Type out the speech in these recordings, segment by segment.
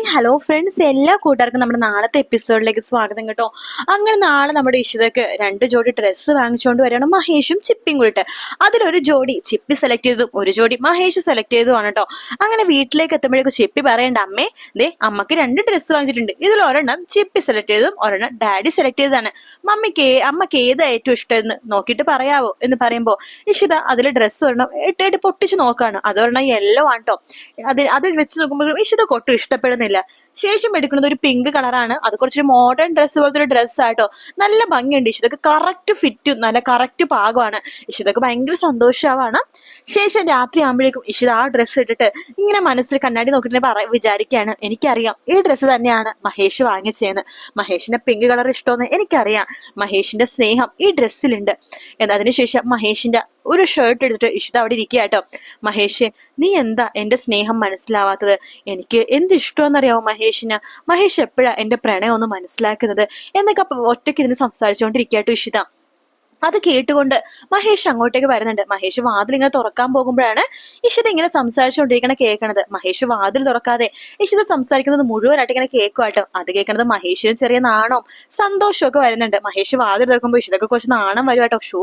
Hi hello friends എല്ലാ കൂട്ടുകാർക്കും നമ്മുടെ നാളത്തെ എപ്പിസോഡിലേക്ക് സ്വാഗതം കേട്ടോ. അങ്ങനെ നാളെ നമ്മുടെ ഇഷിതക്ക് രണ്ട് ജോഡി ഡ്രസ്സ് വാങ്ങിച്ചുകൊണ്ട് വരികയാണ്. മഹേഷും ചിപ്പിയും കൂടിയിട്ട്. അതിലൊരു ജോഡി ചിപ്പി സെലക്ട് ചെയ്തതും ഒരു ജോഡി മഹേഷ് സെലക്ട് ചെയ്തതുമാണ് കേട്ടോ. അങ്ങനെ വീട്ടിലേക്ക് എത്തുമ്പോഴേക്കും ചിപ്പി പറയേണ്ട അമ്മേ ദേ അമ്മയ്ക്ക് രണ്ട് ഡ്രസ്സ് വാങ്ങിച്ചിട്ടുണ്ട്. ഇതിൽ ഒരെണ്ണം ചിപ്പി സെലക്ട് ചെയ്തതും ഒരെണ്ണം ഡാഡി സെലക്ട് ചെയ്തതാണ്. മമ്മിക്ക് അമ്മയ്ക്ക് ഏതാ ഏറ്റവും ഇഷ്ടം എന്ന് നോക്കിയിട്ട് പറയാവോ? എന്ന് പറയുമ്പോൾ ഇഷിത അതിൽ ഡ്രസ്സ് ഒരെണ്ണം എട്ടേട്ട് പൊട്ടിച്ച് നോക്കാണ്. അതൊരെണ്ണം യെല്ലോ ആണ് കേട്ടോ. അതിൽ അതിൽ വെച്ച് നോക്കുമ്പോൾ ഇഷിത കൊട്ടും ഇഷ്ടപ്പെടുന്നില്ല. ശേഷം എടുക്കുന്നത് ഒരു പിങ്ക് കളറാണ് അത് കുറച്ചൊരു മോഡേൺ ഡ്രസ്സ് പോലത്തെ ഒരു ഡ്രസ്സ് ആട്ടോ. നല്ല ഭംഗിയുണ്ട് ഇഷിതൊക്കെ കറക്റ്റ് ഫിറ്റും നല്ല കറക്റ്റ് പാകമാണ്. ഇഷിതൊക്കെ ഭയങ്കര സന്തോഷമാവാണ് ശേഷം രാത്രി ആകുമ്പോഴേക്കും ഇഷിത ആ ഡ്രസ്സ് ഇട്ടിട്ട് ഇങ്ങനെ മനസ്സിൽ കണ്ണാടി നോക്കിയിട്ട് പറ വിചാരിക്കുകയാണ് എനിക്കറിയാം. ഈ ഡ്രസ്സ് തന്നെയാണ് മഹേഷ് വാങ്ങിച്ചതെന്ന് മഹേഷിന്റെ പിങ്ക് കളർ ഇഷ്ടമെന്ന് എനിക്കറിയാം. മഹേഷിന്റെ സ്നേഹം ഈ ഡ്രസ്സിലുണ്ട് എന്നതിനുശേഷം മഹേഷിന്റെ ഒരു ഷർട്ട് എടുത്തിട്ട് ഇഷിത അവിടെ ഇരിക്കുക കേട്ടോ മഹേഷ് നീ എന്താ എന്റെ സ്നേഹം മനസ്സിലാവാത്തത്? എനിക്ക് എന്ത് ഇഷ്ടമെന്നറിയാവോ മഹേഷിന്? മഹേഷ് എപ്പോഴാ എന്റെ പ്രണയം ഒന്ന് മനസ്സിലാക്കുന്നത്? എന്നൊക്കെ ഒറ്റയ്ക്കിരുന്ന് സംസാരിച്ചുകൊണ്ടിരിക്കട്ടോ ഇഷിത. അത് കേട്ടുകൊണ്ട് മഹേഷ് അങ്ങോട്ടേക്ക് വരുന്നുണ്ട്. മഹേഷ് വാതിൽ ഇങ്ങനെ തുറക്കാൻ പോകുമ്പോഴാണ് ഇഷിത ഇങ്ങനെ സംസാരിച്ചുകൊണ്ടിരിക്കണ കേൾക്കണത്. മഹേഷ് വാതിൽ തുറക്കാതെ ഇഷിത സംസാരിക്കുന്നത് മുഴുവനായിട്ട് ഇങ്ങനെ കേൾക്കുവാട്ടോ അത് കേൾക്കണത് മഹേഷിന് ചെറിയ നാണവും സന്തോഷവും ഒക്കെ വരുന്നുണ്ട്. മഹേഷ് വാതിൽ തുറക്കുമ്പോൾ ഇഷിതൊക്കെ കുറച്ച് നാണം വരുവാട്ടോ ഷോ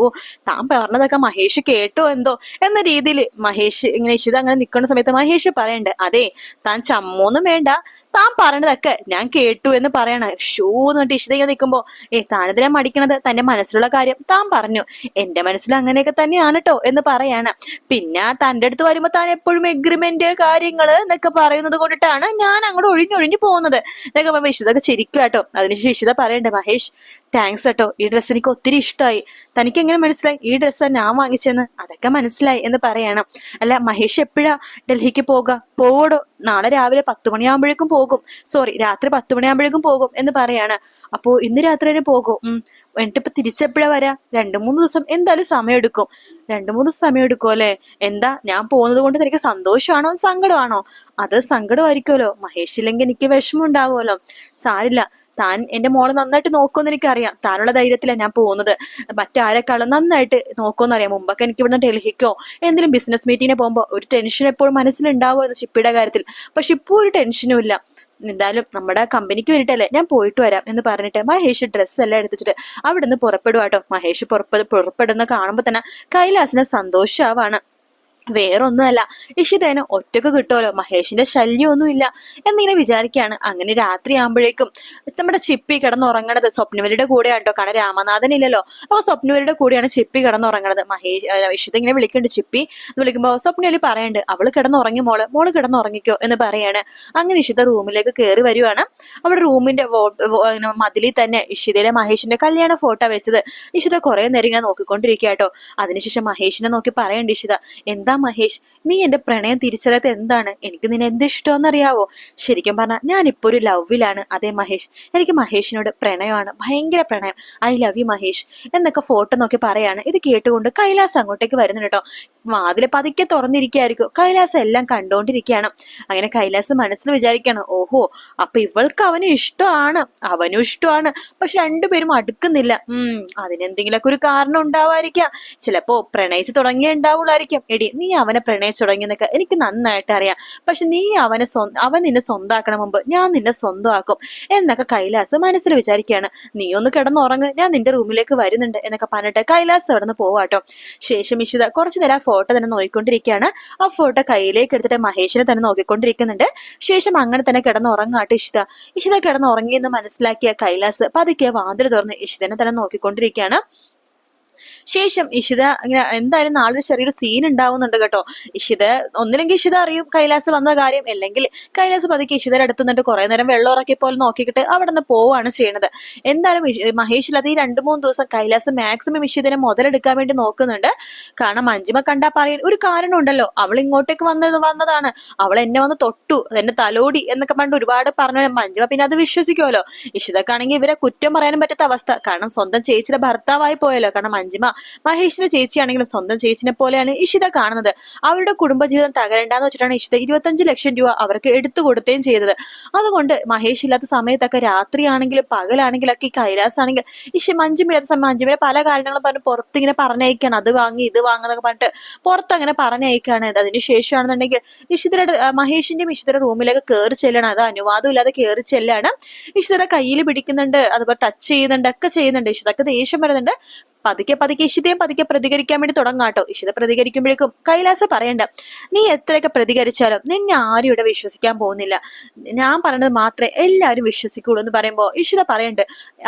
താൻ പറഞ്ഞതൊക്കെ മഹേഷ് കേട്ടോ എന്തോ എന്ന രീതിയിൽ മഹേഷ് ഇങ്ങനെ ഇഷിത അങ്ങനെ നിൽക്കുന്ന സമയത്ത് മഹേഷ് പറയണ്ട് അതെ താൻ ചമ്മൊന്നും വേണ്ട. താൻ പറഞ്ഞതൊക്കെ ഞാൻ കേട്ടു എന്ന് പറയണ. ഷൂ എന്ന് പറഞ്ഞിട്ട് ഇങ്ങനെ നിൽക്കുമ്പോ ഏ താനെതിരെ മടിക്കണത്? തന്റെ മനസ്സിലുള്ള കാര്യം താൻ പറഞ്ഞു. എന്റെ മനസ്സിൽ അങ്ങനെയൊക്കെ തന്നെയാണ് കേട്ടോ എന്ന് പറയാണ്. പിന്നെ തന്റെ അടുത്ത് വരുമ്പോ താൻ എപ്പോഴും എഗ്രിമെന്റ് കാര്യങ്ങൾ എന്നൊക്കെ പറയുന്നത് കൊണ്ടിട്ടാണ് ഞാൻ അങ്ങോട്ട് ഒഴിഞ്ഞൊഴിഞ്ഞു പോകുന്നത്. എന്നൊക്കെ പറയുമ്പോ ഇഷിതൊക്കെ ശരിക്കും കേട്ടോ അതിനുശേഷം ഇഷിത പറയണ്ടേ മഹേഷ് താങ്ക്സ് കേട്ടോ. ഈ ഡ്രസ്സ് എനിക്ക് ഒത്തിരി ഇഷ്ടമായി തനിക്ക് എങ്ങനെ മനസ്സിലായി? ഈ ഡ്രസ്സ് ഞാൻ വാങ്ങിച്ചെന്ന് അതൊക്കെ മനസ്സിലായി എന്ന് പറയണം. അല്ല മഹേഷ് എപ്പോഴാ ഡൽഹിക്ക് പോക? പോവടോ? നാളെ രാവിലെ പത്ത് മണിയാകുമ്പോഴേക്കും പോകും. സോറി രാത്രി പത്ത് മണിയാകുമ്പോഴേക്കും പോകും എന്ന് പറയാണ്. അപ്പോ ഇന്ന് രാത്രി തന്നെ പോകും. ഉം. എന്നിട്ട് ഇപ്പൊ തിരിച്ചെപ്പോഴാ വരാ? രണ്ടു മൂന്ന് ദിവസം എന്തായാലും സമയം എടുക്കും രണ്ടു മൂന്ന് ദിവസം സമയം എടുക്കും എന്താ ഞാൻ പോകുന്നത് കൊണ്ട് തനിക്ക് സന്തോഷമാണോ? സങ്കടമാണോ? അത് സങ്കടമായിരിക്കുമല്ലോ. മഹേഷ് ഇല്ലെങ്കിൽ എനിക്ക് വിഷമം ഉണ്ടാവുമല്ലോ. സാരില്ല താൻ എന്റെ മോളെ നന്നായിട്ട് നോക്കുമെന്ന് എനിക്കറിയാം. താനുള്ള ധൈര്യത്തിലാണ് ഞാൻ പോകുന്നത്. മറ്റാരെക്കാളും നന്നായിട്ട് നോക്കുമെന്ന് അറിയാം. മുമ്പൊക്കെ എനിക്ക് ഇവിടുന്ന് ഡൽഹിക്കോ എന്തെങ്കിലും ബിസിനസ് മീറ്റിങ്ങിന് പോകുമ്പോൾ ഒരു ടെൻഷൻ എപ്പോഴും മനസ്സിലുണ്ടാവുമായിരുന്നു ഷിപ്പിയുടെ കാര്യത്തിൽ. പക്ഷെ ഇപ്പോൾ ഒരു ടെൻഷനും ഇല്ല. എന്തായാലും നമ്മുടെ കമ്പനിക്ക് വേണ്ടിയിട്ടല്ലേ ഞാൻ പോയിട്ട് വരാം എന്ന് പറഞ്ഞിട്ട് മഹേഷ് ഡ്രസ്സ് എല്ലാം എടുത്തിട്ട് അവിടെ നിന്ന് പുറപ്പെടുവാട്ടോ. മഹേഷ് പുറപ്പെടുന്ന കാണുമ്പോൾ തന്നെ കൈലാസിന് സന്തോഷാവാണ്. വേറൊന്നുമല്ല. ഇഷിതേനെ ഒറ്റയ്ക്ക് കിട്ടുമല്ലോ. മഹേഷിന്റെ ശല്യമൊന്നുമില്ല എന്നിങ്ങനെ വിചാരിക്കുകയാണ്. അങ്ങനെ രാത്രി ആകുമ്പോഴേക്കും നമ്മുടെ ചിപ്പി കിടന്നുറങ്ങണത് സ്വപ്നവലിയുടെ കൂടെയാണ് കേട്ടോ കാരണം രാമനാഥൻ ഇല്ലല്ലോ അപ്പൊ സ്വപ്നവലിയുടെ കൂടെയാണ് ചിപ്പി കിടന്നുറങ്ങണത്. മഹേഷ് ഇഷിത ഇങ്ങനെ വിളിക്കുന്നുണ്ട്. ചിപ്പി എന്ന് വിളിക്കുമ്പോൾ സ്വപ്നവലി പറയണ്ട് അവൾ കിടന്നുറങ്ങി മോൾ. മോൾ കിടന്നുറങ്ങിക്കോ എന്ന് പറയാണ്. അങ്ങനെ ഇഷിത റൂമിലേക്ക് കയറി വരുവാണ്. അവിടെ റൂമിന്റെ മതിലിൽ തന്നെ ഇഷിതയിലെ മഹേഷിന്റെ കല്യാണ ഫോട്ടോ വെച്ചത്. ഇഷിത കുറെ നേരം ഇങ്ങനെ നോക്കിക്കൊണ്ടിരിക്കുക കേട്ടോ അതിനുശേഷം മഹേഷിനെ നോക്കി പറയണ്ട് ഇഷിത എന്താ മഹേഷ് നീ എന്റെ പ്രണയം തിരിച്ചറിയാത്ത എന്താണ്? എനിക്ക് നിന്നെ എന്ത് ഇഷ്ടമെന്നറിയാവോ ശരിക്കും പറഞ്ഞാൽ ഇപ്പൊ ഒരു ലവിലാണ്. അതേ മഹേഷ് എനിക്ക് മഹേഷിനോട് പ്രണയമാണ് ഭയങ്കര പ്രണയം. ഐ ലവ് യു മഹേഷ് എന്നൊക്കെ ഫോട്ടോ നോക്കി പറയാണ്. ഇത് കേട്ടുകൊണ്ട് കൈലാസ് അങ്ങോട്ടേക്ക് വരുന്നുണ്ട് കേട്ടോ. വാതിൽ പതുക്കെ തുറന്നിരിക്കുകയായിരിക്കും. കൈലാസം എല്ലാം കണ്ടോണ്ടിരിക്കുകയാണ്. അങ്ങനെ കൈലാസം മനസ്സിൽ വിചാരിക്കുകയാണ് ഓഹോ അപ്പൊ ഇവൾക്ക് അവന് ഇഷ്ടമാണ്. അവനും ഇഷ്ടമാണ്. പക്ഷെ രണ്ടുപേരും അടുക്കുന്നില്ല. ഉം അതിനെന്തെങ്കിലുമൊക്കെ ഒരു കാരണം ഉണ്ടാവായിരിക്കാം ചിലപ്പോ പ്രണയിച്ചു തുടങ്ങിയ ഉണ്ടാവുള്ളായിരിക്കും. എടി നീ അവനെ പ്രണയിച്ചു തുടങ്ങിയെന്നൊക്കെ എനിക്ക് നന്നായിട്ട് അറിയാം. പക്ഷെ നീ അവനെ അവൻ നിന്നെ സ്വന്തമാക്കണ മുമ്പ് ഞാൻ നിന്നെ സ്വന്തമാക്കും. എന്നൊക്കെ കൈലാസ് മനസ്സിൽ വിചാരിക്കുകയാണ്. നീ ഒന്ന് കിടന്നുറങ്ങ്. ഞാൻ നിന്റെ റൂമിലേക്ക് വരുന്നുണ്ട്. എന്നൊക്കെ പറഞ്ഞിട്ട് കൈലാസ് അവിടെ നിന്ന് പോവാട്ടോ. ശേഷം ഇഷിത കുറച്ചു നേരം ഫോട്ടോ തന്നെ നോക്കിക്കൊണ്ടിരിക്കുകയാണ്. ആ ഫോട്ടോ കയ്യിലേക്ക് എടുത്തിട്ട് മഹേഷിനെ തന്നെ നോക്കിക്കൊണ്ടിരിക്കുന്നുണ്ട്. ശേഷം അങ്ങനെ തന്നെ കിടന്ന് കിടന്നുറങ്ങാട്ട് ഇഷിത. ഇഷിത കിടന്നുറങ്ങിയെന്ന് മനസ്സിലാക്കിയ കൈലാസ് പതുക്കെ വാതിൽ തുറന്ന് ഇഷിതനെ തന്നെ നോക്കിക്കൊണ്ടിരിക്കുകയാണ്. ശേഷം ഇഷിത ഇങ്ങനെ എന്തായാലും നാളെ ചെറിയൊരു സീൻ ഉണ്ടാവുന്നുണ്ട് കേട്ടോ. ഇഷിത ഒന്നില്ലെങ്കിൽ ഇഷിത അറിയും കൈലാസ് വന്ന കാര്യം. അല്ലെങ്കിൽ കൈലാസ് പതുക്കെ ഇഷിതയുടെ അടുത്ത് നിന്നിട്ട് കുറെ നേരം വെള്ളം ഉറക്കി പോലെ നോക്കിയിട്ട് അവിടെ നിന്ന് പോവാണ് ചെയ്യണത്. എന്തായാലും മഹേഷിലത് ഈ രണ്ടു മൂന്ന് ദിവസം കൈലാസ് മാക്സിമം ഇഷിതനെ മുതലെടുക്കാൻ വേണ്ടി നോക്കുന്നുണ്ട്. കാരണം മഞ്ജിമ കണ്ടാ പറയാൻ ഒരു കാരണം ഉണ്ടല്ലോ. അവൾ ഇങ്ങോട്ടേക്ക് വന്നത് വന്നതാണ്. അവൾ എന്നെ വന്ന് തൊട്ടു. എന്നെ തലോടി എന്നൊക്കെ പണ്ട് ഒരുപാട് പറഞ്ഞു മഞ്ജിമ പിന്നെ അത് വിശ്വസിക്കുമല്ലോ ഇഷിതക്കാണെങ്കിൽ ഇവരെ കുറ്റം പറയാനും പറ്റാത്ത അവസ്ഥ. കാരണം സ്വന്തം ചേച്ചിയുടെ ഭർത്താവായി പോയല്ലോ. കാരണം മഞ്ജിമ മഹേഷിന്റെ ചേച്ചിയാണെങ്കിലും സ്വന്തം ചേച്ചിനെ പോലെയാണ് ഇഷിത കാണുന്നത്. അവരുടെ കുടുംബജീവിതം തകരണ്ടെന്ന് വെച്ചിട്ടാണ് ഇഷിത ഇരുപത്തഞ്ച് ലക്ഷം രൂപ അവർക്ക് എടുത്തു കൊടുക്കുകയും ചെയ്തത്. അതുകൊണ്ട് മഹേഷ് ഇല്ലാത്ത സമയത്തൊക്കെ രാത്രിയാണെങ്കിലും പകലാണെങ്കിലും ഒക്കെ ഈ കൈലാസ് ആണെങ്കിൽ ഇഷ മഞ്ജിമില്ലാത്ത സമയം മഞ്ജിമിനെ പല കാര്യങ്ങളും പറഞ്ഞ് പുറത്തിങ്ങനെ പറഞ്ഞയക്കാണ്. അത് വാങ്ങി ഇത് വാങ്ങുന്നൊക്കെ പറഞ്ഞിട്ട് പുറത്ത് അങ്ങനെ പറഞ്ഞയക്കാണ് അതിന് ശേഷമാണെന്നുണ്ടെങ്കിൽ ഇഷിതരുടെ മഹേഷിന്റെയും ഇഷിതരുടെ റൂമിലേക്ക് കയറി ചെല്ലണം. അത് അനുവാദം ഇല്ലാതെ കയറി ചെല്ലാണ്. ഇഷിതരെ കയ്യിൽ പിടിക്കുന്നുണ്ട് അതുപോലെ ടച്ച് ചെയ്യുന്നുണ്ട് ഒക്കെ ചെയ്യുന്നുണ്ട്. ഇഷിതൊക്കെ ദേഷ്യം വരുന്നുണ്ട്. പതുക്കെ പതുക്കെ ഇഷിതയും പതുക്കെ പ്രതികരിക്കാൻ വേണ്ടി തുടങ്ങാട്ടോ ഇഷിത പ്രതികരിക്കുമ്പോഴേക്കും കൈലാസ പറയണ്ട നീ എത്രയൊക്കെ പ്രതികരിച്ചാലും നിന്നെ ആരും ഇവിടെ വിശ്വസിക്കാൻ പോകുന്നില്ല. ഞാൻ പറഞ്ഞത് മാത്രമേ എല്ലാവരും വിശ്വസിക്കുള്ളൂ എന്ന് പറയുമ്പോൾ ഇഷിത പറയണ്ട്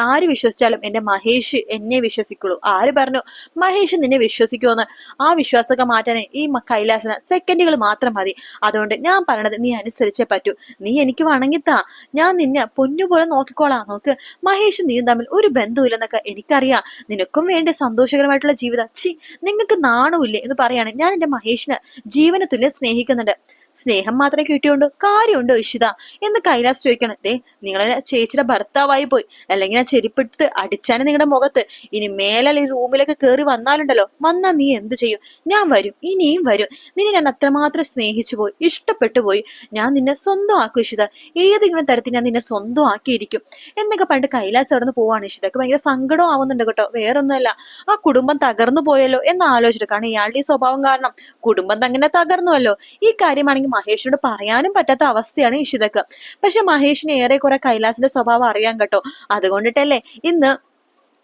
ആര് വിശ്വസിച്ചാലും എന്റെ മഹേഷ് എന്നെ വിശ്വസിക്കുള്ളൂ. ആര് പറഞ്ഞു മഹേഷ് നിന്നെ വിശ്വസിക്കുമെന്ന്? ആ വിശ്വാസമൊക്കെ മാറ്റാനേ ഈ കൈലാസന് സെക്കൻഡുകൾ മാത്രം മതി. അതുകൊണ്ട് ഞാൻ പറഞ്ഞത് നീ അനുസരിച്ചേ പറ്റൂ. നീ എനിക്ക് വണങ്ങിത്താ ഞാൻ നിന്നെ പൊന്നുപോലെ നോക്കിക്കോളാം. നോക്ക് മഹേഷ് നീയും തമ്മിൽ ഒരു ബന്ധമില്ലെന്നൊക്കെ എനിക്കറിയാം. നിനക്കും വേണ്ടി സന്തോഷകരമായിട്ടുള്ള ജീവിതം. ചി നിങ്ങൾക്ക് നാണമില്ലേ എന്ന് പറയാണ് ഞാൻ എന്റെ മഹേഷിനെ ജീവന സ്നേഹിക്കുന്നുണ്ട്. സ്നേഹം മാത്രമേ കിട്ടിയുണ്ടോ? കാര്യമുണ്ടോ ഇഷിത? എന്ന് കൈലാസ് ചോദിക്കണം. ദേ നിങ്ങളെ ചേച്ചിയുടെ ഭർത്താവായി പോയി. അല്ലെങ്കിൽ ആ ചെരിപ്പെടുത്ത് അടിച്ചാനും നിങ്ങളുടെ മുഖത്ത്. ഇനി മേലെ ഈ റൂമിലേക്ക് കയറി വന്നാലുണ്ടല്ലോ. വന്നാ നീ എന്ത് ചെയ്യും? ഞാൻ വരും. ഇനിയും വരും. നിന്നെ ഞാൻ അത്രമാത്രം സ്നേഹിച്ചു പോയി. ഇഷ്ടപ്പെട്ടു പോയി. ഞാൻ നിന്നെ സ്വന്തം ആക്കും ഇഷിത. ഏതെങ്കിലും തരത്തിൽ ഞാൻ നിന്നെ സ്വന്തം ആക്കിയിരിക്കും എന്നൊക്കെ പണ്ട് കൈലാസ് അവിടെ നിന്ന് പോവാണ് ഇഷിതക്ക് ഭയങ്കര സങ്കടം ആവുന്നുണ്ട് കേട്ടോ. വേറൊന്നുമല്ല. ആ കുടുംബം തകർന്നു പോയല്ലോ എന്ന് ആലോചിച്ചിട്ട്. കാരണം ഇയാളുടെ ഈ സ്വഭാവം കാരണം കുടുംബം തന്നെ തകർന്നുവല്ലോ. ഈ കാര്യമാണെങ്കിൽ മഹേഷിനോട് പറയാനും പറ്റാത്ത അവസ്ഥയാണ് ഇഷിതക്ക്. പക്ഷെ മഹേഷിന് ഏറെക്കുറെ കൈലാസിന്റെ സ്വഭാവം അറിയാൻ കേട്ടോ. അതുകൊണ്ടിട്ടല്ലേ ഇന്ന്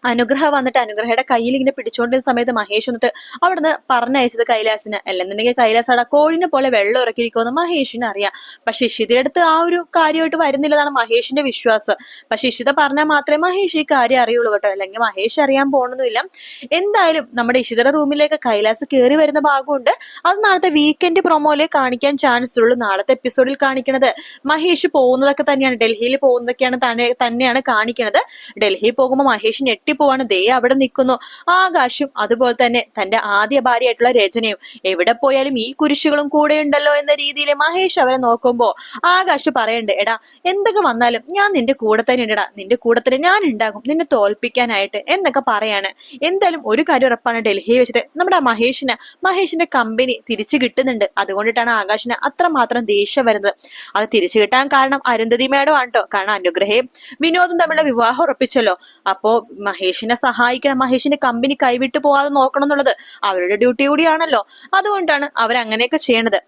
അനുഗ്രഹ വന്നിട്ട് അനുഗ്രഹയുടെ കയ്യിൽ ഇങ്ങനെ പിടിച്ചുകൊണ്ടിരുന്ന സമയത്ത് മഹേഷ് വന്നിട്ട് അവിടുന്ന് പറഞ്ഞയച്ചത് കൈലാസിന്. അല്ലെന്നുണ്ടെങ്കിൽ കൈലാസ് അവിടെ കോഴിനെ പോലെ വെള്ളം ഇറക്കിയിരിക്കുമെന്ന് മഹേഷിന് അറിയാം. പക്ഷെ ഇഷിതയുടെ അടുത്ത് ആ ഒരു കാര്യമായിട്ട് വരുന്നില്ലെന്നാണ് മഹേഷിന്റെ വിശ്വാസം. പക്ഷെ ഇഷിത പറഞ്ഞാൽ മാത്രമേ മഹേഷ് ഈ കാര്യം അറിയുള്ളൂ കേട്ടോ. അല്ലെങ്കിൽ മഹേഷ് അറിയാൻ പോകണമെന്നില്ല എന്തായാലും നമ്മുടെ ഇഷിതയുടെ റൂമിലേക്ക് കൈലാസ് കയറി വരുന്ന ഭാഗമുണ്ട്. അത് നാളത്തെ വീക്കെൻഡ് പ്രൊമോയിലെ കാണിക്കാൻ ചാൻസ് ഉള്ളൂ. നാളത്തെ എപ്പിസോഡിൽ കാണിക്കുന്നത് മഹേഷ് പോകുന്നതൊക്കെ തന്നെയാണ്. ഡൽഹിയിൽ പോകുന്നതൊക്കെയാണ് തന്നെയാണ് കാണിക്കുന്നത് ഡൽഹി പോകുമ്പോൾ മഹേഷ് ഞെട്ടിപ്പോവാണ് ദേ അവിടെ നിൽക്കുന്നു ആകാശും അതുപോലെ തന്നെ തന്റെ ആദ്യ ഭാര്യയായിട്ടുള്ള രചനയും എവിടെ പോയാലും ഈ കുരിശുകളും കൂടെ ഉണ്ടല്ലോ എന്ന രീതിയിൽ മഹേഷ് അവരെ നോക്കുമ്പോ ആകാശ് പറയണ്ട് എടാ എന്തൊക്കെ വന്നാലും ഞാൻ നിന്റെ കൂടെ തന്നെ ഉണ്ടടാ. നിന്റെ കൂടെ തന്നെ ഞാൻ ഉണ്ടാകും. നിന്നെ തോൽപ്പിക്കാനായിട്ട് എന്നൊക്കെ പറയാണ്. എന്തായാലും ഒരു കാര്യം ഉറപ്പാണ് ഡൽഹി വെച്ചിട്ട് നമ്മുടെ മഹേഷിന് മഹേഷിന്റെ കമ്പനി തിരിച്ചു കിട്ടുന്നുണ്ട്. അതുകൊണ്ടിട്ടാണ് ആകാശിന് അത്രമാത്രം ദേഷ്യം വരുന്നത്. അത് തിരിച്ചു കിട്ടാൻ കാരണം അരുന്ധതി മേഡം ആണ് കാരണം അനുഗ്രഹയും വിനോദും തമ്മിലുള്ള വിവാഹം ഉറപ്പിച്ചല്ലോ. അപ്പോ മഹേഷിനെ സഹായിക്കണം മഹേഷിന്റെ കമ്പനി കൈവിട്ടു പോവാതെ നോക്കണം എന്നുള്ളത് അവരുടെ ഡ്യൂട്ടി കൂടിയാണല്ലോ. അതുകൊണ്ടാണ് അവർ അങ്ങനെയൊക്കെ ചെയ്യണത്.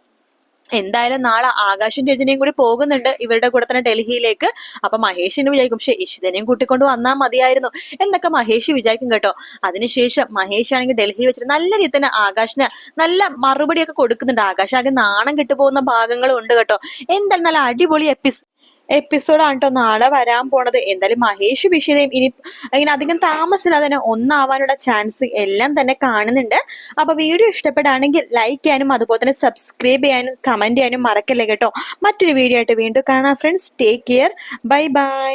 എന്തായാലും നാളെ ആകാശും രജനിയും കൂടി പോകുന്നുണ്ട് ഇവരുടെ കൂടെ തന്നെ ഡൽഹിയിലേക്ക്. അപ്പൊ മഹേഷിന് വിചാരിക്കും പക്ഷെ ഇഷിതനെയും കൂട്ടിക്കൊണ്ട് വന്നാൽ മതിയായിരുന്നു. എന്നൊക്കെ മഹേഷ് വിചാരിക്കും കേട്ടോ. അതിനുശേഷം മഹേഷ് ആണെങ്കിൽ ഡൽഹി വെച്ചിട്ട് നല്ല രീതിയിൽ തന്നെ ആകാശിന് നല്ല മറുപടിയൊക്കെ കൊടുക്കുന്നുണ്ട്. ആകാശ് ആകെ നാണം കിട്ടുപോകുന്ന ഭാഗങ്ങളും ഉണ്ട് കേട്ടോ. എന്തായാലും നല്ല അടിപൊളി എപ്പിസ് എപ്പിസോഡാണ് കേട്ടോ നാളെ വരാൻ പോണത്. എന്തായാലും മഹേഷ് വിഷയതയും ഇനി ഇങ്ങനെ അധികം താമസിച്ചില്ല തന്നെ ഒന്നാവാനുള്ള ചാൻസ് എല്ലാം തന്നെ കാണുന്നുണ്ട്. അപ്പൊ വീഡിയോ ഇഷ്ടപ്പെടുകയാണെങ്കിൽ ലൈക്ക് ചെയ്യാനും അതുപോലെ തന്നെ സബ്സ്ക്രൈബ് ചെയ്യാനും കമന്റ് ചെയ്യാനും മറക്കല്ലേ കേട്ടോ. മറ്റൊരു വീഡിയോ ആയിട്ട് വീണ്ടും കാണാം friends take care bye bye